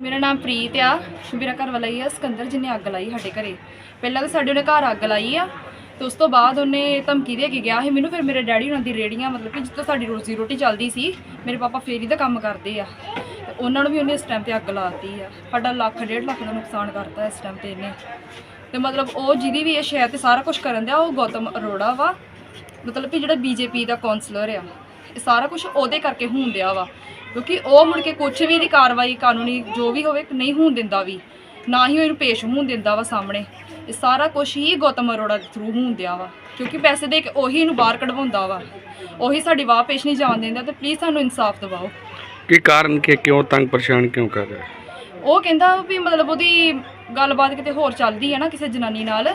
ਮੇਰਾ ਨਾਮ ਪ੍ਰੀਤ ਆ। ਮੇਰਾ ਘਰ ਵਾਲਾ ਹੀ ਆ, ਸਿਕੰਦਰ ਜਿਹਨੇ ਅੱਗ ਲਾਈ ਸਾਡੇ ਘਰੇ। ਪਹਿਲਾਂ ਤਾਂ ਸਾਡੇ ਉਹਨੇ ਘਰ ਅੱਗ ਲਾਈ ਆ ਤੇ ਉਸ ਤੋਂ ਬਾਅਦ ਉਹਨੇ ਧਮਕੀ ਦੇ ਕੇ ਗਿਆ ਸੀ। ਮੈਨੂੰ ਫਿਰ ਮੇਰੇ ਡੈਡੀ ਉਹਨਾਂ ਦੀ ਰੇੜੀਆਂ ਮਤਲਬ ਕਿ ਜਿੱਥੋਂ ਸਾਡੀ ਰੋਜ਼ੀ ਰੋਟੀ ਚੱਲਦੀ ਸੀ, ਮੇਰੇ ਪਾਪਾ ਫੇਰੀ ਦਾ ਕੰਮ ਕਰਦੇ ਆ। ਤੇ ਉਹਨਾਂ ਨੂੰ ਵੀ ਉਹਨੇ ਇਸ ਟਾਈਮ ਤੇ ਅੱਗ ਲਾਤੀ ਆ। ਸਾਡਾ ਲੱਖ, ਡੇਢ ਲੱਖ ਦਾ ਨੁਕਸਾਨ ਕਰਤਾ ਇਸ ਟਾਈਮ ਤੇ ਇਹਨੇ। ਤੇ ਮਤਲਬ ਉਹ ਜਿਹਦੀ ਵੀ ਇਹ ਸ਼ਹਿਰ ਤੇ ਸਾਰਾ ਕੁਝ ਕਰਨ ਦਿਆ, ਉਹ ਗੌਤਮ ਅਰੋੜਾ ਵਾ। ਮਤਲਬ ਕਿ ਜਿਹੜਾ ਬੀਜੇਪੀ ਦਾ ਕਾਉਂਸਲਰ ਆ। ਇਹ ਸਾਰਾ ਕੁਝ ਉਹਦੇ ਕਰਕੇ ਹੋਣ ਦਿਆ ਵਾ। ਕਿਉਂਕਿ ਉਹ ਮੁੜ ਕੇ ਕੁਝ ਵੀ ਦੀ ਕਾਰਵਾਈ ਕਾਨੂੰਨੀ ਜੋ ਵੀ ਹੋਵੇ ਨਹੀਂ ਹੋਣ ਦਿੰਦਾ ਵੀ। ਨਾ ਹੀ ਇਹਨੂੰ ਪੇਸ਼ ਹੋਣ ਦਿੰਦਾ ਵਾ ਸਾਹਮਣੇ। ਇਹ ਸਾਰਾ ਕੁਝ ਹੀ ਗੌਤਮ ਅਰੋੜਾ ਦੇ ਥਰੂ ਹੋਣ ਦਿਆ ਵਾ। ਕਿਉਂਕਿ ਪੈਸੇ ਦੇ ਕੇ ਉਹੀ ਇਹਨੂੰ ਬਾਹਰ ਕਢਵਾਉਂਦਾ ਵਾ। ਉਹੀ ਸਾਡੀ ਵਾਹ ਪੇਸ਼ ਨਹੀਂ ਜਾਣ ਦਿੰਦਾ ਤੇ ਪਲੀਜ਼ ਸਾਨੂੰ ਇਨਸਾਫ ਦਿਵਾਓ। ਕੀ ਕਾਰਨ ਕਿ ਕਿਉਂ ਤੰਗ ਪਰੇਸ਼ਾਨ ਕਿਉਂ ਕਰ ਰਿਹਾ? ਉਹ ਕਹਿੰਦਾ ਵੀ ਮਤਲਬ ਉਹਦੀ ਗੱਲਬਾਤ ਕਿਤੇ ਹੋਰ ਚੱਲਦੀ ਹੈ ਨਾ ਕਿਸੇ ਜਨਾਨੀ ਨਾਲ।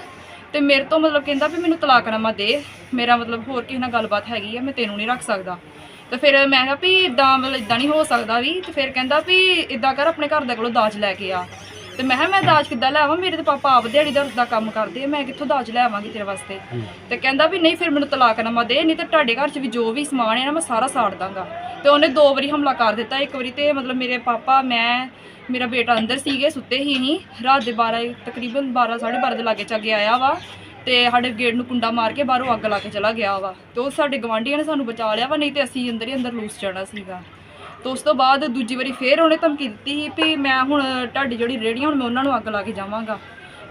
ਤੇ ਮੇਰੇ ਤੋਂ ਮਤਲਬ ਕਹਿੰਦਾ ਵੀ ਮੈਨੂੰ ਤਲਾਕਨਾਮਾ ਦੇ। ਮੇਰਾ ਮਤਲਬ ਹੋਰ ਕਿਸੇ ਨਾਲ ਗੱਲਬਾਤ ਹੈਗੀ ਆ, ਮੈਂ ਤੈਨੂੰ ਨਹੀਂ ਰੱਖ ਸਕਦਾ। ਤੇ ਫਿਰ ਮੈਂ ਕਿਹਾ ਵੀ ਇਦਾਂ ਮਤਲਬ ਇਦਾਂ ਨਹੀਂ ਹੋ ਸਕਦਾ ਵੀ। ਤੇ ਫਿਰ ਕਹਿੰਦਾ ਵੀ ਇਦਾਂ ਕਰ, ਆਪਣੇ ਘਰ ਦੇ ਕੋਲੋਂ ਦਾਜ ਲੈ ਕੇ ਆ। ਤੇ ਮੈਂ ਕਿਹਾ ਮੈਂ ਦਾਜ ਕਿੱਦਾਂ ਲੈ ਆਵਾਂ? ਮੇਰੇ ਤੇ ਪਾਪਾ ਆਪ ਦਿਹਾੜੀ ਦਾ ਦਾ ਕੰਮ ਕਰਦੇ ਆ। ਮੈਂ ਕਿੱਥੋਂ ਦਾਜ ਲੈ ਆਵਾਂਗੀ ਤੇਰੇ ਵਾਸਤੇ? ਤੇ ਕਹਿੰਦਾ ਵੀ ਨਹੀਂ ਫਿਰ ਮੈਨੂੰ ਤਲਾਕਨਾਮਾ ਦੇ। ਨਹੀਂ ਤੇ ਤੁਹਾਡੇ ਘਰ 'ਚ ਵੀ ਜੋ ਵੀ ਸਮਾਨ ਹੈ ਨਾ ਮੈਂ ਸਾਰਾ ਸਾੜ ਦਾਂਗਾ। ਤੇ ਉਹਨੇ ਦੋ ਵਾਰੀ ਹਮਲਾ ਕਰ ਦਿੱਤਾ। ਇੱਕ ਵਾਰੀ ਤੇ ਮਤਲਬ ਮੇਰੇ ਪਾਪਾ ਮੈਂ ਮੇਰਾ ਬੇਟਾ ਅੰਦਰ ਸੀਗੇ ਸੁੱਤੇ ਹੀ ਨਹੀਂ। ਰਾਤ ਦੇ 12 ਤਕਰੀਬਨ 12 12:30 ਦੇ ਲਾਗੇ ਚੱਗੇ ਆਇਆ ਵਾ। ਤੇ ਸਾਡੇ ਗੇਟ ਨੂੰ ਕੁੰਡਾ ਮਾਰ ਕੇ ਬਾਹਰੋਂ ਅੱਗ ਲਾ ਕੇ ਚਲਾ ਗਿਆ ਵਾ। ਤੇ ਉਹ ਸਾਡੇ ਗਵਾਂਢੀਆਂ ਨੇ ਸਾਨੂੰ ਬਚਾ ਲਿਆ ਵਾ। ਨਹੀਂ ਤੇ ਅਸੀਂ ਅੰਦਰ ਹੀ ਅੰਦਰ ਲੂਸ ਜਾਣਾ ਸੀਗਾ। ਤੇ ਉਸ ਤੋਂ ਬਾਅਦ ਦੂਜੀ ਵਾਰੀ ਫੇਰ ਉਹਨੇ ਧਮਕੀ ਦਿੱਤੀ ਸੀ ਵੀ ਮੈਂ ਹੁਣ ਤੁਹਾਡੀ ਜਿਹੜੀ ਰੇੜੀਆਂ ਹੁਣ ਮੈਂ ਉਹਨਾਂ ਨੂੰ ਅੱਗ ਲਾ ਕੇ ਜਾਵਾਂਗਾ।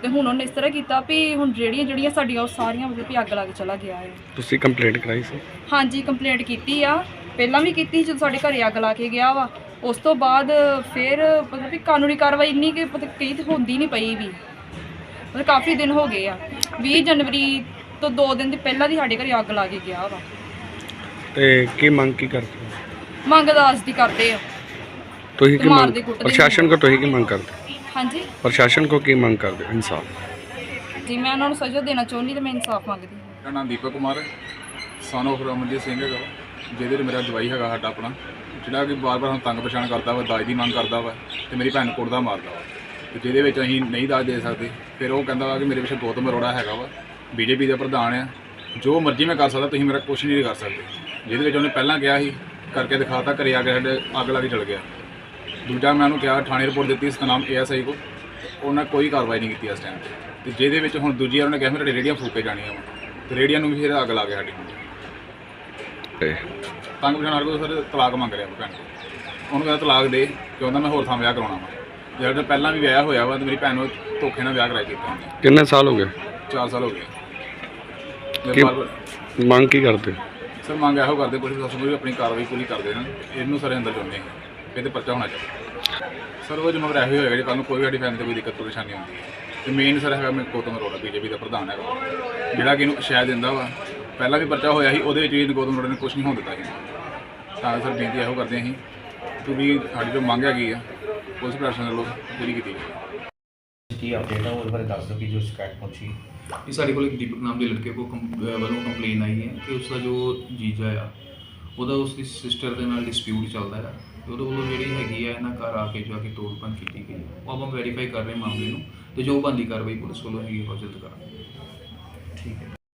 ਤੇ ਹੁਣ ਉਹਨੇ ਇਸ ਤਰ੍ਹਾਂ ਕੀਤਾ ਵੀ ਹੁਣ ਰੇੜੀਆਂ ਜਿਹੜੀਆਂ ਸਾਡੀਆਂ ਉਹ ਸਾਰੀਆਂ ਮਤਲਬ ਵੀ ਅੱਗ ਲਾ ਕੇ ਚਲਾ ਗਿਆ ਹੈ। ਤੁਸੀਂ ਕੰਪਲੇਂਟ ਕਰਾਈ ਸੀ? ਹਾਂਜੀ ਕੰਪਲੇਂਟ ਕੀਤੀ ਆ। ਪਹਿਲਾਂ ਵੀ ਕੀਤੀ ਜਦੋਂ ਸਾਡੇ ਘਰੇ ਅੱਗ ਲਾ ਕੇ ਗਿਆ ਵਾ। ਉਸ ਤੋਂ ਬਾਅਦ ਫਿਰ ਮਤਲਬ ਵੀ ਕਾਨੂੰਨੀ ਕਾਰਵਾਈ ਇੰਨੀ ਕਿ ਮਤਲਬ ਕਈ ਤੇ ਹੁੰਦੀ ਨਹੀਂ ਪਈ ਵੀ। ਮਤਲਬ ਕਾਫੀ ਦਿਨ ਹੋ ਗਏ ਆ। 20 ਜਨਵਰੀ ਤੋਂ 2 ਦਿਨ ਦੀ ਪਹਿਲਾਂ ਦੀ ਸਾਡੇ ਘਰੇ ਅੱਗ ਲਾ ਕੇ ਗਿਆ ਵਾ। ਤੇ ਕੀ ਮੰਗ ਕੀ ਕਰਦੇ ਹੋ? ਮੰਗ ਦੀ ਕਰਦੇ ਆ ਤੁਸੀਂ ਕੀ ਮੰਗ ਮਾਰਦੇ ਕੁੱਟਦੇ ਪ੍ਰਸ਼ਾਸਨ ਕੋ ਤੁਸੀਂ ਕੀ ਮੰਗ ਕਰਦੇ? ਹਾਂਜੀ। ਪ੍ਰਸ਼ਾਸਨ ਕੋ ਕੀ ਮੰਗ ਕਰਦੇ ਹੋ? ਇਨਸਾਫ? ਜੀ ਮੈਂ ਉਹਨਾਂ ਨੂੰ ਸਜ਼ਾ ਦੇਣਾ ਚਾਹੁੰਦੀ ਤੇ ਮੈਂ ਇਨਸਾਫ ਮੰਗਦੀ ਹਾਂ। ਮੇਰਾ ਨਾਮ ਦੀਪਕ ਕੁਮਾਰ ਸਨ ਆਫ ਰਮਨਜੀਤ ਸਿੰਘ ਹੈਗਾ ਵਾ, ਜਿਹਦੇ ਵਿੱਚ ਮੇਰਾ ਜਵਾਈ ਹੈਗਾ ਸਾਡਾ ਆਪਣਾ। ਜਿਹੜਾ ਕਿ ਬਾਰ-ਬਾਰ ਸਾਨੂੰ ਤੰਗ ਪਛਾਣ ਕਰਦਾ ਵਾ ਦਾਜ ਦੀ ਮੰਗ ਕਰਦਾ ਵਾ ਤੇ ਮੇਰੀ ਭੈਣ ਨੂੰ ਕੁੱਟਦਾ ਮਾਰਦਾ ਵਾ। ਤੇ ਜਿਹਦੇ ਵਿੱਚ ਅਸੀਂ ਨਹੀਂ ਦਾਜ ਦੇ ਸਕਦੇ ਫਿਰ ਉਹ ਕਹਿੰਦਾ ਵਾ ਕਿ ਮੇਰੇ ਪਿੱਛੇ ਗੌਤਮ ਅਰੋੜਾ ਹੈਗਾ ਵਾ। ਬੀਜੇਪੀ ਦਾ ਪ੍ਰਧਾਨ ਆ। ਜੋ ਮਰਜ਼ੀ ਮੈਂ ਕਰ ਸਕਦਾ ਤੁਸੀਂ ਮੇਰਾ ਕੁਝ ਨਹੀਂ ਕਰ ਸਕਦੇ। ਜਿਹਦੇ ਵਿੱਚ ਉਹਨੇ ਪਹਿਲਾਂ ਕਿਹਾ ਸੀ ਕਰਕੇ ਦਿਖਾਤਾ ਘਰੇ ਆ ਕੇ ਸਾਡੇ ਅੱਗ ਲਾ ਕੇ ਚਲ ਗਿਆ। ਦੂਜਾ ਮੈਂ ਉਹਨੂੰ ਕਿਹਾ ਥਾਣੇ ਰਿਪੋਰਟ ਦਿੱਤੀ ਸਤਨਾਮ ਏਐਸਆਈ ਕੋ। ਉਹਨਾਂ ਕੋਈ ਕਾਰਵਾਈ ਨਹੀਂ ਕੀਤੀ ਇਸ ਟਾਈਮ ਤੇ। ਜਿਹਦੇ ਵਿੱਚ ਹੁਣ ਦੂਜੀ ਵਾਰ ਉਹਨੇ ਕਿਹਾ ਮੇਰੇ ਰੇੜੀਆਂ ਫੂਕੇ ਜਾਣੀਆਂ ਵਾ। ਤੇ ਰੇੜੀਆਂ ਨੂੰ ਵੀ ਫਿਰ ਅੱਗ ਲਾ ਕੇ ਸਾਡੀ। ਤੇ ਤੰਗ ਪਛਾਣ ਕੋ ਸਰ ਤਲਾਕ ਮੰਗ ਰਿਹਾ ਭੈਣ। ਉਹਨੂੰ ਕਹਿੰਦਾ ਤਲਾਕ ਦੇ ਕਿ ਉਹਦਾ ਮੈਂ ਹੋਰ ਥਾਂ ਵਿਆਹ ਕਰਾਉਣਾ ਵਾ। ਜਿਹੜਾ ਪਹਿਲਾਂ ਵੀ ਵਿਆਹ ਹੋਇਆ ਵਾ ਤੇ ਮੇਰੀ ਭੈਣ ਨੂੰ ਧੋਖੇ ਨਾਲ ਵਿਆਹ ਕਰਾਇਆ ਕੀਤਾ ਉਹਨੇ ਕਿੰਨੇ ਸਾਲ ਹੋ ਗਏ? 4 ਸਾਲ ਹੋ ਗਏ। ਕੀ- ਮੰਗ ਕੀ ਕਰਦੇ? ਸਰ, ਮੰਗ ਇਹੋ ਕਰਦੇ ਪੁਲਿਸ ਪ੍ਰਸ਼ਾਸਨ ਨੂੰ ਵੀ ਆਪਣੀ ਕਾਰਵਾਈ ਪੂਰੀ ਕਰਦੇ ਹਨ ਇਹਨੂੰ ਸਾਰੇ ਅੰਦਰ ਚਾਹੁੰਦੇ ਹਾਂ। ਇਹਦੇ ਪਰਚਾ ਹੋਣਾ ਚਾਹੀਦਾ। ਸਰ, ਉਹ ਜਿੰਮੇਵਾਰ ਇਹੋ ਹੀ ਹੋਏਗਾ ਜੇ, ਕੱਲ੍ਹ ਨੂੰ ਕੋਈ ਵੀ ਸਾਡੀ ਫੈਮਿਲੀ ਤੇ ਕੋਈ ਦਿੱਕਤ, ਪਰੇਸ਼ਾਨੀ ਆਉਂਦੀ ਹੈ। ਤੇ ਮੇਨ ਸਰ ਹੈਗਾ ਮੈਂ ਗੌਤਮ ਅਰੋੜਾ ਬੀਜੇਪੀ ਦਾ ਪ੍ਰਧਾਨ ਹੈਗਾ। ਜਿਹੜਾ ਕਿ ਇਹਨੂੰ ਸ਼ਾਇਦ ਦਿੰਦਾ ਵਾ। ਪਹਿਲਾਂ ਵੀ ਪਰਚਾ ਹੋਇਆ ਸੀ, ਉਹਦੇ ਵਿੱਚ ਵੀ ਗੌਤਮ ਅਰੋੜਾ ਨੇ ਕੁਝ ਨਹੀਂ ਹੋਣ ਦਿੱਤਾ ਸੀ ਤਾਂ ਸਰ, ਬੇਨਤੀ ਇਹੋ ਕਰਦੇ ਹਾਂ ਅਸੀਂ ਕਿ ਵੀ ਸਾਡੀ ਜੋ ਮੰਗ ਹੈਗੀ ਆ, ਪੁਲਿਸ ਪ੍ਰਸ਼ਾਸਨ ਵੱਲੋਂ ਪੂਰੀ ਕੀਤੀ ਜਾਵੇ। ਕੀ ਅਪਡੇਟ ਹੈ ਉਹਦੇ ਬਾਰੇ ਦੱਸ ਦਿਓ ਕਿ ਜੋ ਸ਼ਿਕਾਇਤ ਪਹੁੰਚੀ। ਇਹ ਸਾਡੇ ਕੋਲ ਇੱਕ ਦੀਪਕ ਨਾਮ ਦੇ ਲੜਕੇ ਕੋਲ ਕੰਪ- ਅਹ ਵੱਲੋਂ ਕੰਪਲੇਨ ਆਈ ਹੈ ਕਿ ਉਸ ਦਾ ਜੋ ਜੀਜਾ ਆ ਉਹਦਾ ਉਸ ਦੀ ਸਿਸਟਰ ਦੇ ਨਾਲ ਡਿਸਪਿਊਟ ਚੱਲਦਾ ਹੈ ਤੇ ਉਹਦੇ ਵੱਲੋਂ ਜਿਹੜੀ ਹੈਗੀ ਆ ਇਹਨਾਂ ਘਰ ਆ ਕੇ ਜੋ ਆ ਕੇ ਤੋੜ ਭੰਨ ਕੀਤੀ ਗਈ ਹੈ। ਉਹ ਆਪਾਂ ਵੈਰੀਫਾਈ ਕਰ ਰਹੇ ਹਾਂ ਮਾਮਲੇ ਨੂੰ ਤੇ ਜੋ ਬੰਦੀ ਕਾਰਵਾਈ ਪੁਲਿਸ ਵੱਲੋਂ ਹੈਗੀ ਉਹ ਜਲਦ ਕਰਾਂਗੇ। ਠੀਕ ਹੈ।